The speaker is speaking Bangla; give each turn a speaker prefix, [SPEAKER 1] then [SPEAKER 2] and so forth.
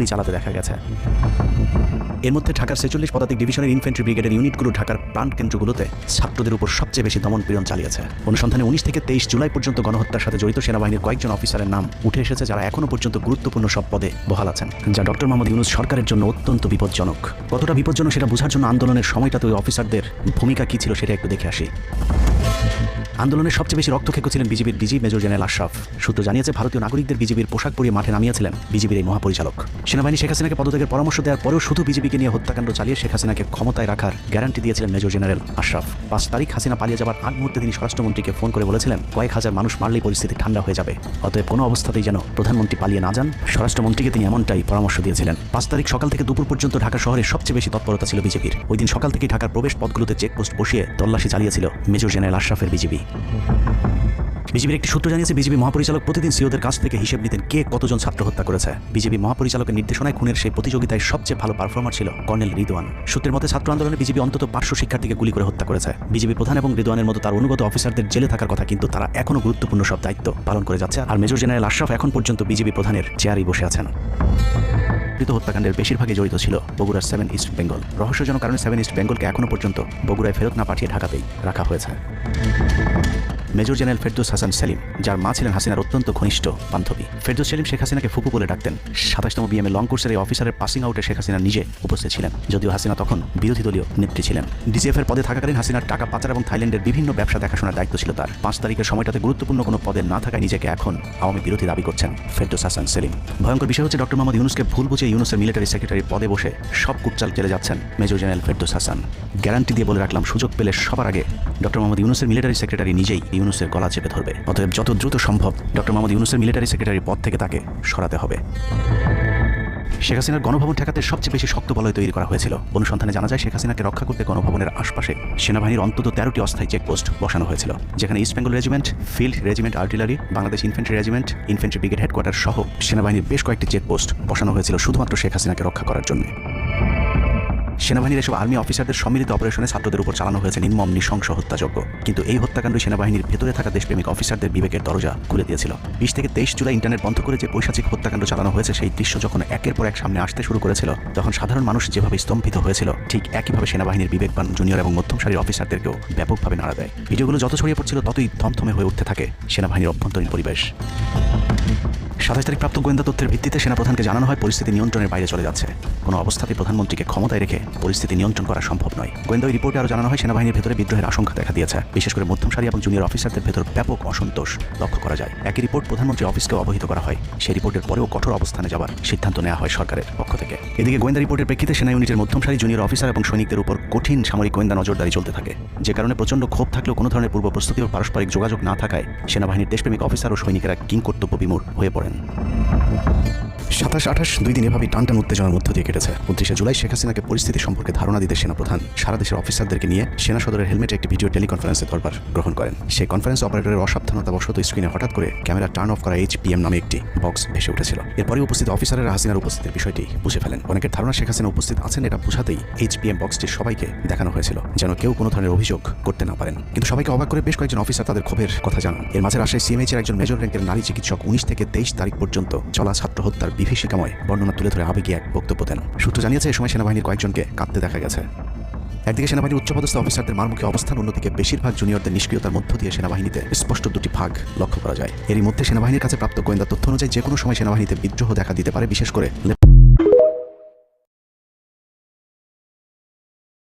[SPEAKER 1] গুলি চালাতে দেখা গেছে। এর মধ্যে ঢাকার ছেচল্লিশ পদাতিক ডিভিশনের ইনফেন্ট্রি ব্রিগেডের ইউনিটগুলো ঢাকার প্রাণ কেন্দ্রগুলোতে ছাত্রদের উপর সবচেয়ে বেশি দমন পীড়ন চালিয়েছে। অনুসন্ধানে উনিশ থেকে তেইশ জুলাই পর্যন্ত গণহত্যার সাথে জড়িত সেনাবাহিনীর কয়েকজন অফিসারের নাম উঠে এসেছে যারা এখনও পর্যন্ত গুরুত্বপূর্ণ সব পদে বহাল আছেন। যা ডক্টর মোহাম্মদ ইউনুস সরকারের জন্য অত্যন্ত বিপজ্জনক। কতটা বিপজ্জনক সেটা বোঝার জন্য আন্দোলনের সময়টাতে ওই অফিসারদের ভূমিকা কী ছিল সেটা একটু দেখে আসি। আন্দোলনের সবচেয়ে বেশি রক্তক্ষেক ছিলেন বিজেপির ডিজি মেজর জেনারেল আশরাফ। সূত্র জানিয়েছে, ভারতীয় নাগরিকদের বিজেপির পোশাক পরিয়ে মাঠে নামিয়েছিলেন বিজেপির এই মহাপরিচালক। সেনাবাহিনী শেখ হাসিনাকে পদত্যাগের পরামর্শ দেওয়ার পরেও শুধু বিজেপিকে নিয়ে হত্যাকাণ্ড চালিয়ে শেখ হাসিনাকে ক্ষমতায় রাখার গ্যারান্টি দিয়েছিলেন মেজর জেনারেল আশরাফ। পাঁচ তারিখ হাসিনা পালিয়ে যাবার আগ মুহূর্তে তিনি স্বরাষ্ট্রমন্ত্রীকে ফোন করে বলেছিলেন, কয়েক হাজার মানুষ মারলেই পরিস্থিতি ঠান্ডা হয়ে যাবে। অতএব কোনো অবস্থাতেই যেন প্রধানমন্ত্রী পালিয়ে না যান, স্বরাষ্ট্রমন্ত্রীকে তিনি এমনটাই পরামর্শ দিয়েছিলেন। পাঁচ তারিখ সকাল থেকে দুপুর পর্যন্ত ঢাকা শহরে সবচেয়ে বেশি তৎপরতা ছিল বিজেপির ওই দিন সকাল থেকে ঢাকার প্রবেশ পথগুলোতে চেকপোস্ট বসিয়ে তল্লাশি চালিয়েছিল মেজর জেনারেল আশরাফের বিজেপি বিজেপির একটি সূত্র জানিয়েছে, বিজেপি মহাপরিচালক প্রতিদিন সিওদের কাছ থেকে হিসেব নিতেন কে কতজন ছাত্র হত্যা করেছে। বিজেপি মহাপরিচালকের নির্দেশনায় খুনের সেই প্রতিযোগিতায় সবচেয়ে ভালো পারফর্মার ছিল কর্নেল রিদওয়ান। সূত্রের মতে, ছাত্র আন্দোলনে বিজেপি অন্তত পাঁচশো শিক্ষার্থীকে গুলি করে হত্যা করেছে। বিজেপি প্রধান এবং রিদওয়ানের মতো তার অনুগত অফিসারদের জেলে থাকার কথা কিন্তু তারা এখনও গুরুত্বপূর্ণ সব দায়িত্ব পালন করে যাচ্ছে। আর মেজর জেনারেল আশরাফ এখন পর্যন্ত বিজেপি প্রধানের চেয়ারেই বসে আছেন। কৃত হত্যাকাণ্ডের বেশিরভাগই জড়িত ছিল বগুড়ার সেভেন ইস্ট বেঙ্গল। রহস্যজনক কারণে সেভেন ইস্ট বেঙ্গলকে এখনও পর্যন্ত বগুড়ায় ফেরত না পাঠিয়ে ঢাকাতেই রাখা হয়েছে। Thank you. Major general Ferdous Hasan Selim, যার মা ছিলেন হাসিনার অত্যন্ত ঘনিষ্ঠ বান্ধবী। ফেরদৌস সেলিম শেখ হাসিনাকে ফুপু বলে ডাকতেন। সাতাশতম বিএমএ লং কোর্সের এই অফিসারের পাসিং আউটে শেখ হাসিনা নিজে উপস্থিত ছিলেন। যদিও হাসিনা তখন বিরোধী দলীয় নেত্রী ছিলেন। ডিজিএফ এর পদে থাকাকালীন হাসিনার টাকা পাচার এবং থাইল্যান্ডের বিভিন্ন ব্যবসা দেখাশোনার দায়িত্ব ছিল তার। পাঁচ তারিখের সময়টাতে গুরুত্বপূর্ণ কোনো পদে না থাকায় নিজেকে এখন আওয়ামী বিরোধী দাবি করছেন ফেরদৌস হাসান সেলিম। ভয়ঙ্কর বিষয় হচ্ছে ডক্টর মোহাম্মদ ইউনুসকে ভুল বুঝে ইউনুসের মিলিটারি সেক্রেটারি পদে বসে সব কুটচাল চলে যাচ্ছেন major general Ferdous Hasan. Guarantee দিয়ে বলে রাখলাম, সুযোগ পেলে সবার আগে ডক্টর মোহাম্মদ ইউনুসের মিলিটারি সেক্রেটারি নিজেই ইউনুসের গলা চেপে ধরবে। অতএব যত দ্রুত সম্ভব ডক্টর মোহাম্মদ ইউনুসের মিলিটারি সেক্রেটারি পদ থেকে তাকে সরাতে হবে। শেখ হাসিনার গণভবন ঠেকাতে সবচেয়ে বেশি শক্ত বলয় তৈরি করা হয়েছিল। অনুসন্ধানে জানা যায়, শেখ হাসিনাকে রক্ষা করতে গণভবনের আশপাশে সেনাবাহিনীর অন্তত তেরোটি অস্থায়ী চেকপোস্ট বসানো হয়েছিল, যেখানে east Bengal regiment, field regiment artillery, Bangladesh infantry regiment, infantry brigade headquarter সহ সেনাবাহিনীর বেশ কয়েকটি চেকপোস্ট বসানো হয়েছিল শুধুমাত্র শেখ হাসিনাকে রক্ষা করার জন্য। সেনাবাহিনীর এসব আর্মি অফিসারদের সম্মিলিত অপারেশনে ছাত্রদের উপর চালানো হয়েছে নির্মম নৃশংস হত্যাযজ্ঞ। কিন্তু এই হত্যাকাণ্ড সেনাবাহিনীর ভেতরে থাকা দেশপ্রেমিক অফিসারদের বিবেকের দরজা খুলে দিয়েছিল। বিশ থেকে তেইশ জুলাই ইন্টারনেট বন্ধ করে যে পৈশাচিক হত্যাকাণ্ড চালানো হয়েছে, সেই দৃশ্য যখন একের পর এক সামনে আসতে শুরু করেছিল, তখন সাধারণ মানুষ যেভাবে স্তম্ভিত হয়েছিল, ঠিক একইভাবে সেনাবাহিনীর বিবেকবান জুনিয়র এবং মধ্যম সারির অফিসারদেরকেও ব্যাপকভাবে নাড়া দেয়। ভিডিওগুলো যত ছড়িয়ে পড়ছিল ততই থমথমে হয়ে উঠতে থাকে সেনাবাহিনীর অভ্যন্তরীণ পরিবেশ। সাতাশ তারিখ প্রাপ্ত গোয়েন্দা তথ্যের ভিত্তিতে সেনাপ্রধানকে জানানো হয়, পরিস্থিতি নিয়ন্ত্রণের বাইরে চলে যাচ্ছে। কোনো অবস্থাতেই প্রধানমন্ত্রীকে ক্ষমতায় রেখে পরিস্থিতি নিয়ন্ত্রণ করা সম্ভব নয়। গোয়েন্দা রিপোর্টে আরও জানানো হয়, সেনাবাহিনীর ভেতরে বিদ্রোহের আশঙ্কা দেখা দিয়েছে। বিশেষ করে মধ্যম সারি এবং জুনিয়র অফিসারদের ভেতর ব্যাপক অসন্তোষ লক্ষ্য করা যায়। একই রিপোর্ট প্রধানমন্ত্রী অফিসকেও অবহিত করা হয়। সেই রিপোর্টের পরেও কঠোর অবস্থানে যাওয়ার সিদ্ধান্ত নেওয়া হয় সরকারের পক্ষ থেকে। এদিকে গোয়েন্দা রিপোর্টের প্রেক্ষিতে সেনা ইউনিটের মধ্যম সারি, জুনিয়র অফিসার এবং সৈনিকদের উপর কঠিন সামরিক গোয়েন্দা নজরদারি চলতে থাকে। যে কারণে প্রচণ্ড ক্ষোভ থাকলেও কোনো ধরনের পূর্ব প্রস্তুতি ও পারস্পরিক যোগাযোগ না থাকায় সেনাবাহিনীর দেশপ্রেমিক অফিসার ও সৈনিকেরা কিং কর্তব্য বিমূর হয়ে পড়েন। Thank you. সাতাশ আঠাশ দুই দিন এভাবেই টানটান উত্তেজনার মধ্য দিয়ে কেটেছে। উনত্রিশে জুলাই শেখ হাসিনাকে পরিস্থিতি সম্পর্কে ধারণা দিতে সেনাপ্রধান সারা দেশের অফিসারদেরকে নিয়ে সেনা সদরের হেলমেটে একটি ভিডিও টেলিকনফারেন্সে দরবার গ্রহণ করেন। সেই কনফারেন্স অপারেটরের অসাবধানতাবশত স্ক্রিনে হঠাৎ করে ক্যামেরা টার্ন অফ করা এইচ পিএম নামে একটি বক্স ভেসে উঠেছিল। এরপরে উপস্থিত অফিসারেরা হাসিনার উপস্থিতির বিষয়টি বুঝে ফেলেন। অনেকের ধারণা শেখ হাসিনা উপস্থিত আছেন এটা বোঝাতেই এইচ পিএম বক্সটি সবাইকে দেখানো হয়েছিল, যেন কেউ কোনো ধরনের অভিযোগ করতে না পারেন। কিন্তু সবাইকে অবাক করে বেশ কয়েকজন অফিসার তাদের ক্ষোভের কথা জানান। এর মাঝে রাজশাহী সিএমএইচ এর একজন মেজর র্যাঙ্কের নারী চিকিৎসক উনিশ থেকে তেইশ তারিখ পর্যন্ত চলা ছাত্র হত্যার বিভীষিকাময় বর্ণনা তুলে ধরে আবেগে এক বক্তব্য দেন। সূত্র জানিয়েছে, এ সময় সেনাবাহিনীর কয়েকজনকে কাঁদতে দেখা গেছে। একদিকে সেনাবাহিনীর উচ্চপদস্থ অফিসারদের মারমুখী অবস্থান, অন্যদিকে বেশিরভাগ জুনিয়রদের নিষ্ক্রিয়তার মধ্য দিয়ে সেনাবাহিনীতে স্পষ্ট দুটি ভাগ লক্ষ্য করা যায়। এরই মধ্যে সেনাবাহিনীর কাছে প্রাপ্ত গোয়েন্দা তথ্য অনুযায়ী যে কোনো সময় সেনাবাহিনীতে বিদ্রোহ দেখা দিতে পারে, বিশেষ করে